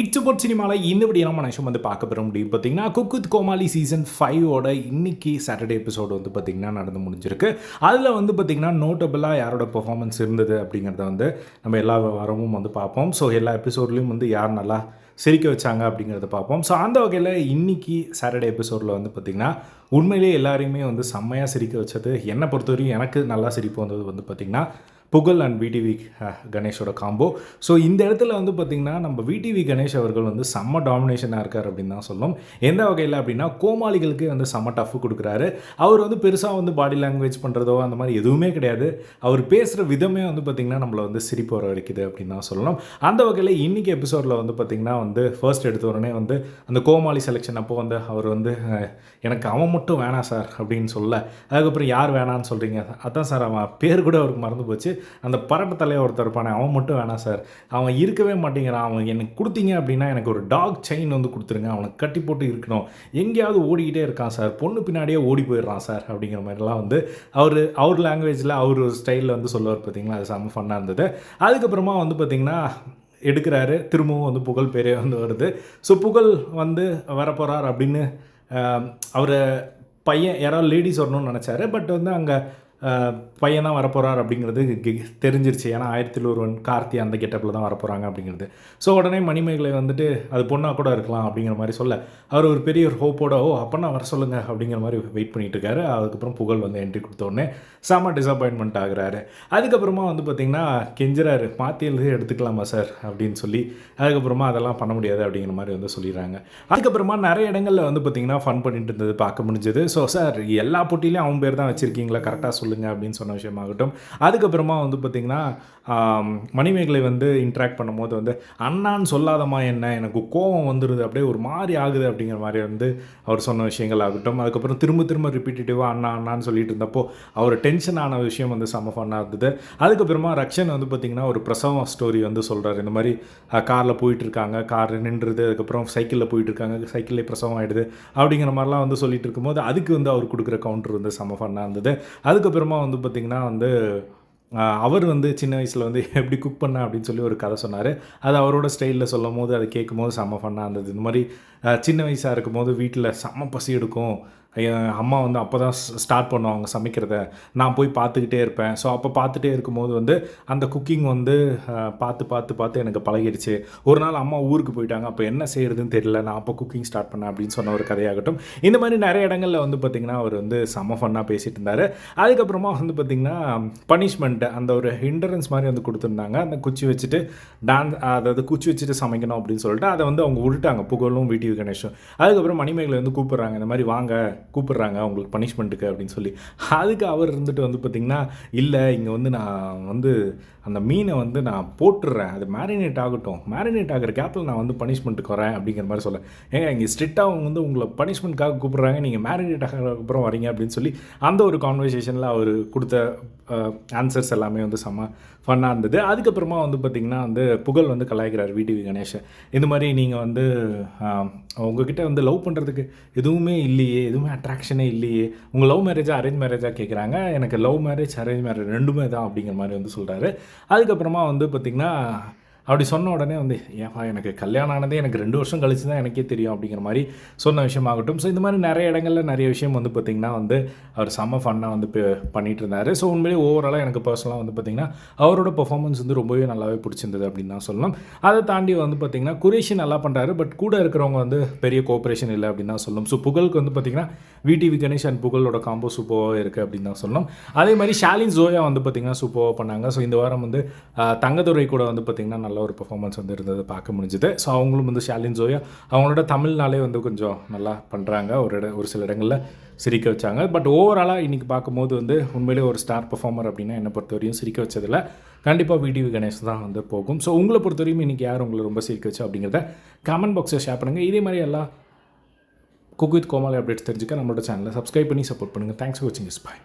It's about சினிமாவில் இந்த நம்ம நிமிஷம் வந்து பார்க்க பெற முடியும் பார்த்தீங்கன்னா குக் வித் கோமாளி சீசன் ஃபைவோட இன்னைக்கு சாட்டர்டே எபிசோடு வந்து பார்த்திங்கன்னா நடந்து முடிஞ்சிருக்கு. அதில் வந்து பார்த்திங்கன்னா நோட்டபுளாக யாரோட பெர்ஃபார்மன்ஸ் இருந்தது அப்படிங்கிறத வந்து நம்ம எல்லா வாரமும் வந்து பார்ப்போம். ஸோ எல்லா எபிசோட்லேயும் வந்து யார் நல்லா சிரிக்க வச்சாங்க அப்படிங்கிறத பார்ப்போம். ஸோ அந்த வகையில் இன்னைக்கு சாட்டர்டே எபிசோடில் வந்து பார்த்திங்கன்னா உண்மையிலேயே எல்லாரையுமே வந்து செம்மையாக சிரிக்க வச்சது. என்னை பொறுத்தவரையும் எனக்கு நல்லா சிரிப்பு வந்தது வந்து பார்த்திங்கன்னா புகழ் அண்ட் விடிவி கணேஷோட காம்போ ஸோ இந்த இடத்துல வந்து பார்த்திங்கன்னா நம்ம விடிவி கணேஷ் அவர்கள் வந்து செம்ம டாமினேஷனாக இருக்கார் அப்படின்னு தான் சொல்லும் எந்த வகையில் அப்படின்னா கோமாளிகளுக்கு வந்து செம்ம டஃப் கொடுக்குறாரு. அவர் வந்து பெருசாக வந்து பாடி லாங்குவேஜ் பண்ணுறதோ அந்த மாதிரி எதுவுமே கிடையாது. அவர் பேசுகிற விதமே வந்து பார்த்திங்கன்னா நம்மளை வந்து சிரிப்பு வர வைக்குது அப்படின்னு தான் சொல்லணும். அந்த வகையில் இன்றைக்கி எபிசோடில் வந்து பார்த்திங்கன்னா வந்து ஃபர்ஸ்ட் எடுத்த உடனே வந்து அந்த கோமாளி செலெக்ஷன் அப்போ வந்து அவர் வந்து எனக்கு அவன் மட்டும் வேணாம் சார் அப்படின்னு சொல்ல அதுக்கப்புறம் யார் வேணான்னு சொல்கிறீங்க அதான் சார் அவன் பேர் கூட அவருக்கு மறந்து போச்சு. அந்த பரட்டு தலையை ஒருத்தர் இருப்பானே அவன் மட்டும் வேணாம் சார். அவன் இருக்கவே மாட்டேங்கிறான். அவன் எனக்கு கொடுத்தீங்க அப்படின்னா எனக்கு ஒரு டாக் செயின் வந்து கொடுத்துருங்க. அவனை கட்டி போட்டு இருக்கணும். எங்கேயாவது ஓடிக்கிட்டே இருக்கான் சார். பொண்ணு பின்னாடியே ஓடி போயிடுறான் சார் அப்படிங்கிற மாதிரிலாம் வந்து அவர் அவர் லாங்குவேஜில் அவர் ஸ்டைலில் வந்து சொல்லுவார் பார்த்தீங்களா? அது செம்ம ஃபன்னாக இருந்தது. அதுக்கப்புறமா வந்து பார்த்திங்கன்னா எடுக்கிறாரு. திரும்பவும் வந்து புகழ் பேரே வந்து வருது. ஸோ புகழ் வந்து வரப்போகிறார் அப்படின்னு அவர் பையன் யாராவது லேடிஸ் வரணும்னு நினச்சாரு. பட் வந்து அங்கே பையன் தான் வரப்போகிறார் அப்படிங்கிறது தெரிஞ்சிருச்சு. ஏன்னா ஆயிரத்தி ஒருவன் கார்த்தி அந்த கெட்டப்பில் தான் வரப்போகிறாங்க அப்படிங்கிறது. ஸோ உடனே மணிமேகலை வந்துட்டு அது பொண்ணாக கூட இருக்கலாம் அப்படிங்கிற மாதிரி சொல்ல அவர் ஒரு பெரிய ஒரு ஹோப்போட ஓ அப்போனா வர சொல்லுங்கள் அப்படிங்கிற மாதிரி வெயிட் பண்ணிகிட்டு இருக்காரு. அதுக்கப்புறம் புகழ் வந்து என்ட்ரி கொடுத்தோடனே செம செம்ம டிசப்பாயின்மெண்ட் ஆகுறாரு. அதுக்கப்புறமா வந்து பார்த்திங்கன்னா கெஞ்சுறாரு. மாற்றியது எடுத்துக்கலாமா சார் அப்படின்னு சொல்லி அதுக்கப்புறமா அதெல்லாம் பண்ண முடியாது அப்படிங்கிற மாதிரி வந்து சொல்லிடுறாங்க. அதுக்கப்புறமா நிறைய இடங்களில் வந்து பார்த்திங்கன்னா ஃபன் பண்ணிட்டு இருந்தது பார்க்க முடிஞ்சது. ஸோ சார் எல்லா போட்டியிலையும் அவன் பேர் தான் வச்சுருக்கீங்களா? கரெக்டாக சொல்லுங்கள் அப்படின்னு சொன்ன விஷயமாகட்டும். அதுக்கப்புறமா வந்து பார்த்திங்கன்னா மணிமேகலை வந்து இன்ட்ராக்ட் பண்ணும்போது வந்து அண்ணான்னு சொல்லாதம்மா என்ன? எனக்கு கோவம் வந்துடுது அப்படியே ஒரு மாதிரி ஆகுது. அப்படிங்கிற மாதிரி வந்து அவர் சொன்ன விஷயங்கள் ஆகட்டும். அதுக்கப்புறம் திரும்ப திரும்ப ரிப்பீட்டேட்டிவாக அண்ணா அண்ணான்னு சொல்லிட்டு இருந்தப்போ அவர் டென்ஷன் ஆன விஷயம் வந்து செம ஃபன்னாக இருந்தது. அதுக்கப்புறமா ரக்ஷன் வந்து பார்த்திங்கன்னா ஒரு பிரசவம் ஸ்டோரி வந்து சொல்கிறார் இந்த மாதிரி காரில் போயிட்டுருக்காங்க கார் நின்றுது. அதுக்கப்புறம் சைக்கிளில் போயிட்டுருக்காங்க சைக்கிளே பிரசவம் ஆகிடுது அப்படிங்கிற மாதிரிலாம் வந்து சொல்லிட்டு இருக்கும்போது அதுக்கு வந்து அவர் கொடுக்குற கவுண்டர் வந்து செம ஃபன்னாக இருந்தது. அதுக்கப்புறம் வந்து பார்த்திங்கன்னா வந்து அவர் வந்து சின்ன வயசில் வந்து எப்படி குக் பண்ண அப்படின்னு சொல்லி ஒரு கதை சொன்னார். அது அவரோட ஸ்டைலில் சொல்லும் போது அதை கேட்கும் போது செம்ம ஃபன்னாக இருந்தது. இந்த மாதிரி சின்ன வயசாக இருக்கும்போது வீட்டில் செம்ம பசி எடுக்கும். அம்மா வந்து அப்போ தான் ஸ்டார்ட் பண்ணுவாங்க சமைக்கிறத. நான் போய் பார்த்துக்கிட்டே இருப்பேன். ஸோ அப்போ பார்த்துட்டே இருக்கும்போது வந்து அந்த குக்கிங் வந்து பார்த்து பார்த்து பார்த்து எனக்கு பழகிடுச்சு. ஒரு நாள் அம்மா ஊருக்கு போயிட்டாங்க. அப்போ என்ன செய்கிறதுன்னு தெரியல. நான் அப்போ குக்கிங் ஸ்டார்ட் பண்ணேன் அப்படின்னு சொன்ன ஒரு கதையாகட்டும். இந்த மாதிரி நிறைய இடங்களில் வந்து பார்த்திங்கன்னா அவர் வந்து செம ஃபன்னாக பேசிகிட்டு இருந்தார். அதுக்கப்புறமா வந்து பார்த்திங்கன்னா பனிஷ்மெண்ட்டு அந்த ஒரு ஹிண்டரன்ஸ் மாதிரி வந்து கொடுத்துருந்தாங்க. அந்த குச்சி வச்சுட்டு டான்ஸ் அதாவது குச்சி வச்சுட்டு சமைக்கணும் அப்படின்னு சொல்லிட்டு அதை வந்து அவங்க உருட்டாங்க. புகழும் வீடியோ கணேஷும் அதுக்கப்புறம் மணிமேகலை வந்து கூப்பிட்றாங்க. இந்த மாதிரி வாங்க. கூப்பிட்றாங்க அவங்களுக்கு பனிஷ்மெண்ட்டுக்கு அப்படின்னு சொல்லி. அதுக்கு அவர் இருந்துட்டு வந்து பார்த்திங்கன்னா இல்லை இங்கே வந்து நான் வந்து அந்த மீனை வந்து நான் போட்டுடுறேன் அது மேரினேட் ஆகட்டும். மேரினேட் ஆகிற கேப்பில் நான் வந்து பனிஷ்மெண்ட்டுக்கு வரேன் அப்படிங்கிற மாதிரி சொல்ல. ஏங்க இங்கே ஸ்ட்ரிக்டாக அவங்க வந்து உங்களை பனிஷ்மெண்ட்காக கூப்பிட்றாங்க. நீங்கள் மேரினேட் ஆகிறதுக்கப்புறம் வரீங்க அப்படின்னு சொல்லி அந்த ஒரு கான்வர்சேஷனில் அவர் கொடுத்த ஆன்சர்ஸ் எல்லாமே வந்து செம்ம ஃபன்னாக இருந்தது. அதுக்கப்புறமா வந்து பார்த்திங்கன்னா வந்து புகழ் வந்து கலாய்க்கிறார் விடிவி கணேஷன் இந்த மாதிரி நீங்கள் வந்து உங்ககிட்ட வந்து லவ் பண்ணுறதுக்கு எதுவுமே இல்லையே எதுவுமே அட்ராக்ஷனே இல்லையே. உங்கள் லவ் மேரேஜாக அரேஞ்ச் மேரேஜாக கேட்குறாங்க எனக்கு லவ் மேரேஜ் அரேஞ்ச் மேரேஜ் ரெண்டுமே தான் அப்படிங்கிற மாதிரி வந்து சொல்கிறாரு அதுக்கப்புறமா வந்து பார்த்திங்கன்னா அப்படி சொன்ன உடனே வந்து ஏப்பா எனக்கு கல்யாணம் ஆனதே எனக்கு ரெண்டு வருஷம் கழிச்சு தான் எனக்கே தெரியும் அப்படிங்கிற மாதிரி சொன்ன விஷயமாகட்டும். ஸோ இந்த மாதிரி நிறைய இடங்களில் நிறைய விஷயம் வந்து பார்த்திங்கன்னா வந்து அவர் செம்ம ஃபன்னாக வந்து பண்ணிகிட்டு பண்ணிட்டு இருந்தார். ஸோ உண்மையிலே ஓவராலாக எனக்கு பர்சனலாக வந்து பார்த்திங்கன்னா அவரோட பெர்ஃபார்மன்ஸ் வந்து ரொம்பவே நல்லாவே பிடிச்சிருந்தது அப்படின்னு தான் சொல்லணும். அதை தாண்டி வந்து பார்த்திங்கன்னா குரேஷி நல்லா பண்ணுறாரு பட் கூட இருக்கிறவங்க வந்து பெரிய கோஆப்ரேஷன் இல்லை அப்படின்னு தான் சொல்லணும். ஸோ புகழுக்கு வந்து பார்த்திங்கன்னா விடிவி கணேஷ் அண்ட் புகழோட காம்போ சூப்பராக இருக்குது அப்படின்னு தான் சொல்லணும். அதே மாதிரி ஷாலின் ஜோயா வந்து பார்த்திங்கன்னா சூப்பராக பண்ணாங்க. ஸோ இந்த வாரம் வந்து தங்கதுரை கூட வந்து பார்த்திங்கன்னா நல்லா நல்ல ஒரு பெர்ஃபார்மன்ஸ் வந்து இருந்தது பார்க்க முடிஞ்சுது. ஸோ அவங்களும் வந்து ஷாலின் ஜோயா அவங்களோட தமிழ்னாலே வந்து கொஞ்சம் நல்லா பண்ணுறாங்க ஒரு இட ஒரு சில இடங்களில் சிரிக்க வச்சாங்க. பட் ஓவராலாக இன்றைக்கி பார்க்கும்போது வந்து உண்மையிலேயே ஒரு ஸ்டார் பெர்ஃபார்மர் அப்படின்னா என்னை பொறுத்தவரையும் சிரிக்க வச்சதில் கண்டிப்பாக விடிவி கணேஷ் தான் வந்து போகும். ஸோ உங்களை பொறுத்தவரையும் இன்றைக்கி யார் உங்களை ரொம்ப சிரிக்க வச்சு அப்படிங்கிறத கமெண்ட் பாக்ஸில் ஷேர் பண்ணுங்கள் இதே மாதிரி எல்லாம் குக் வித் கோமாலி அப்டேட்ஸ் தெரிஞ்சுக்க நம்மளோட சேனலை சப்ஸ்கிரைப் பண்ணி சப்போர்ட் பண்ணுங்கள் தேங்க்ஸ் ஃபார் வாட்சிங் இஸ் பாய்